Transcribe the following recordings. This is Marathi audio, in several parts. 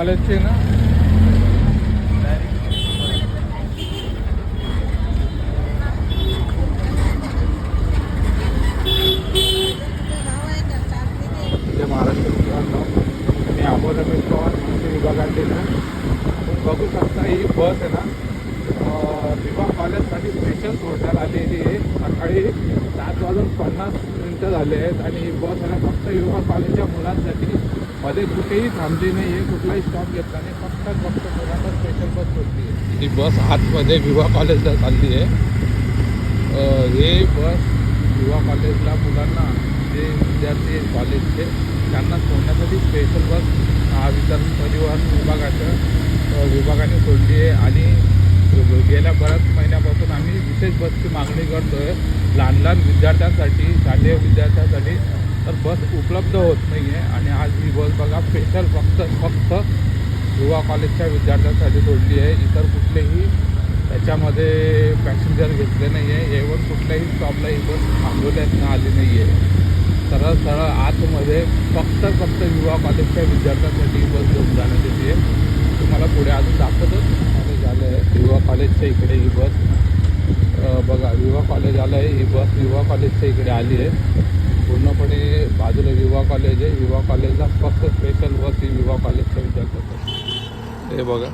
వాళ్ళు వచ్చిన विवाह कॉलेजसाठी स्पेशल सोडण्यात आलेली आहे. सकाळी सात वाजून पन्नास मिनटं झाले आहेत आणि ही बस आहे फक्त विवाह कॉलेजच्या मुलांसाठी मध्ये कुठेही थांबली नाही आहे कुठलाही स्टॉप घेतला नाही. फक्त फक्त मुलांना स्पेशल बस सोडली आहे ही बस आतमध्ये विवा कॉलेजला चालली आहे. हे बस युवा कॉलेजला मुलांना जे विद्यार्थी कॉलेजचे त्यांना सोडण्यासाठी स्पेशल बस विद्यार्थी परिवहन विभागाच्या विभागाने सोडली आहे. आणि गेल्या बऱ्याच महिन्यापासून आम्ही विशेष बसची मागणी करतो आहे लहान लहान विद्यार्थ्यांसाठी शालेय विद्यार्थ्यांसाठी तर बस उपलब्ध होत नाही आहे आणि आज ही बस बघा स्पेशल फक्त फक्त युवा कॉलेजच्या विद्यार्थ्यांसाठी सोडली आहे. इतर कुठलेही त्याच्यामध्ये पॅसेंजर घेतले नाही आहे एवढं कुठल्याही स्टॉपला ही बस थांबवण्यात आली नाही आहे सरळ सरळ आतमध्ये फक्त फक्त युवा कॉलेजच्या विद्यार्थ्यांसाठी ही बस घेऊन जाण्यात येते. आहे तुम्हाला पुढे अजून दाखवतो कॉलेज आलं आहे युवा कॉलेजच्या इकडे ही बस. बघा विवा कॉलेज आलं आहे ही बस युवा कॉलेजच्या इकडे आली आहे. पूर्णपणे बाजूला युवा कॉलेज आहे. युवा कॉलेजला फक्त स्पेशल बस ही युवा कॉलेजच्या विद्यार्थ्यांसाठी हे बघा.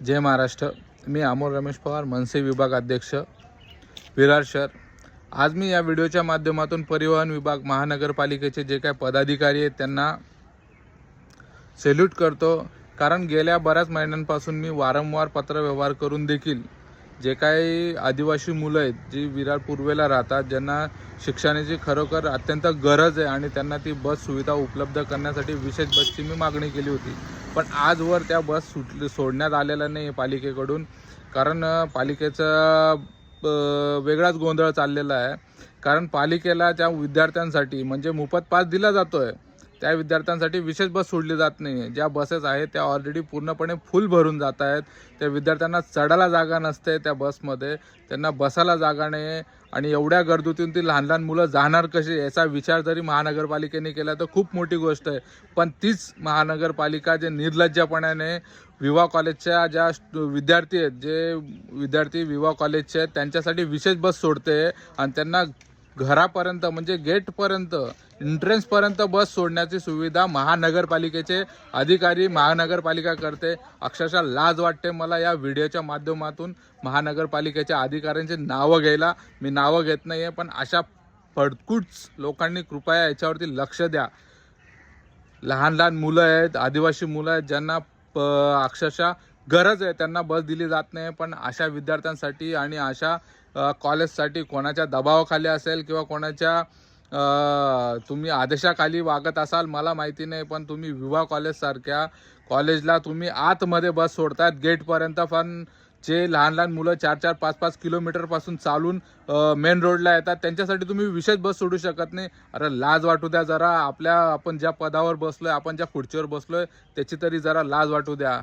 जय महाराष्ट्र. मी अमोल रमेश पवार मनसे विभाग अध्यक्ष विरार शहर. आज मी या व्हिडिओच्या माध्यमातून परिवहन विभाग महानगरपालिकेचे जे काय पदाधिकारी आहेत त्यांना सेल्यूट करतो. कारण गेल्या बऱ्याच महिन्यांपासून मी वारंवार पत्रव्यवहार करून देखील जे काही आदिवासी मुलं आहेत जी विरार पूर्वेला राहतात ज्यांना शिक्षणाची खरोखर अत्यंत गरज आहे आणि त्यांना ती बस सुविधा उपलब्ध करण्यासाठी विशेष बसची मी मागणी केली होती. पण आजवर त्या बस सुट सोडण्यात आलेल्या नाही आहे पालिकेकडून. कारण पालिकेचा वेगळाच गोंधळ चाललेला आहे. कारण पालिकेला त्या विद्यार्थ्यांसाठी म्हणजे मोफत पास दिला जातो आहे त्या विद्यार्थ्यांसाठी विशेष बस सोडली जात नाही आहे ज्या बसेस आहेत त्या ऑलरेडी पूर्णपणे फुल भरून जात आहेत. त्या विद्यार्थ्यांना चढायला जागा नसते त्या बसमध्ये. त्यांना बसायला जागा नाही आणि एवढ्या गर्दीतून ती लहान लहान मुलं जाणार कशी? याचा विचार जरी महानगरपालिकेने केला तर खूप मोठी गोष्ट आहे. पण तीच महानगरपालिका जे निर्लज्जपणाने विवा कॉलेजच्या ज्या विद्यार्थी आहेत जे विद्यार्थी विवा कॉलेजचे आहेत त्यांच्यासाठी विशेष बस सोडते. आणि त्यांना घरापर्यंत म्हणजे गेटपर्यंत एंट्रन्सपर्यंत बस सोडण्याची सुविधा महानगरपालिकेचे अधिकारी महानगरपालिका करते. अक्षरशः लाज वाटते मला या व्हिडिओच्या माध्यमातून महानगरपालिकेच्या अधिकाऱ्यांची नावं घ्यायला. मी नावं घेत नाही आहे पण अशा फडकूच लोकांनी कृपया याच्यावरती लक्ष द्या. लहान लहान मुलं आहेत आदिवासी मुलं आहेत ज्यांना प अक्षरशः गरज आहे त्यांना बस दिली जात नाही पण अशा विद्यार्थ्यांसाठी आणि अशा कॉलेजसाठी कोणाच्या दबावाखाली असेल किंवा कोणाच्या तुम्ही आदेशाखाली वागत असाल मला माहिती नाही पण तुम्ही विवाह कॉलेजसारख्या कॉलेजला तुम्ही आतमध्ये बस सोडतात गेटपर्यंत. पण जे लहान लहान मुलं चार चार पाच पाच किलोमीटरपासून चालून मेन रोडला येतात त्यांच्यासाठी तुम्ही विशेष बस सोडू शकत नाही. अरे लाज वाटू द्या जरा आपल्या आपण ज्या पदावर बसलोय आपण ज्या खुर्चीवर आहे त्याची तरी जरा लाज वाटू द्या.